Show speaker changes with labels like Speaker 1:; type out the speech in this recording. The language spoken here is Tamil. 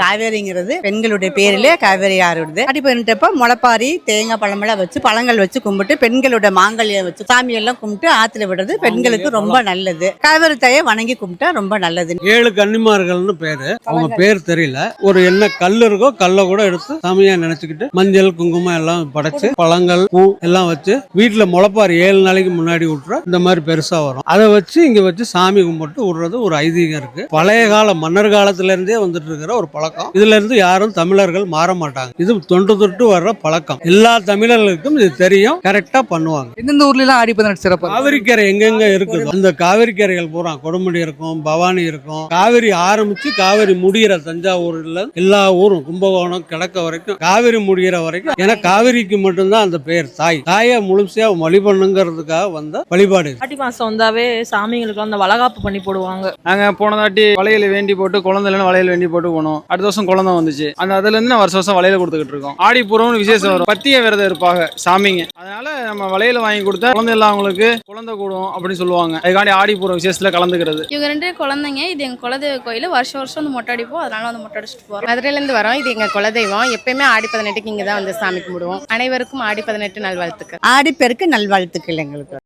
Speaker 1: காவேரிங்கிறது பெண்களுடைய பேரிலே காவேரி ஆறு விடுது அடி பண்ணிட்டப்ப முளைப்பாரி தேங்காய் பழமெல்லாம் வச்சு பழங்கள் வச்சு கும்பிட்டு பெண்களோட மாங்கல்யம் வச்சு சாமி எல்லாம் கும்பிட்டு ஆத்துல விடுறது பெண்களுக்கு ரொம்ப நல்லது. காவேரி தாயை வணங்கி கும்பிட்டா ரொம்ப நல்லது.
Speaker 2: ஏழு கன்னிமார்கள்னு பேரு. அவங்க பேர் தெரியல. ஒரு என்ன கல் இருக்கோ கல்லை கூட எடுத்து சாமியா நினைச்சுக்கிட்டு மஞ்சள் குங்குமம் எல்லாம் படைச்சு பழங்கள் பூ எல்லாம் வச்சு வீட்டுல முளைப்பாரு ஏழு நாளைக்கு முன்னாடி விட்டுற இந்த மாதிரி பெருசா வரும். அதை வச்சு இங்க வச்சு சாமி கும்பிட்டு விடுறது ஒரு ஐதீகம் இருக்கு. பழைய கால மன்னர் காலத்துல இருந்தே வந்துட்டு இருக்கிற ஒரு பழக்கம்? இதுல இருந்து யாரும் தமிழர்கள் மாற மாட்டாங்க. இது தொன்று தொட்டு வர்ற பழக்கம். எல்லா தமிழர்களுக்கும் இது தெரியும் கரெக்டா பண்ணுவாங்க.
Speaker 3: எந்தெந்த ஊர்ல எல்லாம் ஆடி பதினெட்டு சிறப்பு?
Speaker 2: காவிரிக்கரை எங்கெங்க இருக்குது? அந்த காவிரி கரைகள் பூரா கொடுமுடி இருக்கும் பவானி இருக்கும். காவிரி ஆரம்பிச்சு காவிரி முடிகிற தஞ்சாவூர்ல எல்லா ஊரும் கும்பகோணம் கிழக்க வரைக்கும் காவிரி முடிகிற வரைக்கும். ஏன்னா காவிரிக்கு மட்டும்தான் அந்த பெயர் தாய். தாயை முழுசையா வழிபண்ணுங்கிறதுக்காக வந்த வழிபாடு இது.
Speaker 4: ஆடி மாசம் வந்தாவே சாமிங்களுக்கு அந்த வளகாப்பு பண்ணி போடுவாங்க.
Speaker 5: நாங்க போன தாட்டி வளையல் வேண்டி போட்டு குழந்தை இல்லைன்னு வளையல் வேண்டி போட்டு போனோம். அடுத்த வருஷம் குழந்தை வந்துச்சு. அந்த அதுல இருந்து நான் வருஷம் வருஷம் வளையல் கொடுத்துக்கிட்டு இருக்கோம். ஆடி பூரம்னு விசேஷம் வரும். பத்திய விரதம் இருப்பாங்க சாமிங்க. அதனால நம்ம வளையல் வாங்கி கொடுத்தா குழந்தை இல்லாதவங்களுக்கு குழந்தை கூடும் அப்படின்னு சொல்லுவாங்க. அதுக்காண்டி ஆடி பூரம் விசேஷத்துல கலந்துக்கிறது.
Speaker 6: இவங்க ரெண்டு குழந்தைங்க. இது எங்க குலதெய்வ கோயில். வருஷம் வருஷம் வந்து மொட்டை அடிப்போம். அதனால வந்து மொட்டை அடிச்சுட்டு போறோம்.
Speaker 7: மதுரையிலேருந்து வரோம். இது எங்கள் குலதெய்வம். எப்பயுமே ஆடி பதினெட்டுக்கு இங்கே தான் வந்து சாமி கும்பிடுவோம். அனைவருக்கும் ஆடி பதினெட்டு நல்வாழ்த்துக்கள்.
Speaker 1: ஆடிப்பெருக்கு நல்வாழ்த்துக்கள் எங்களுக்கு.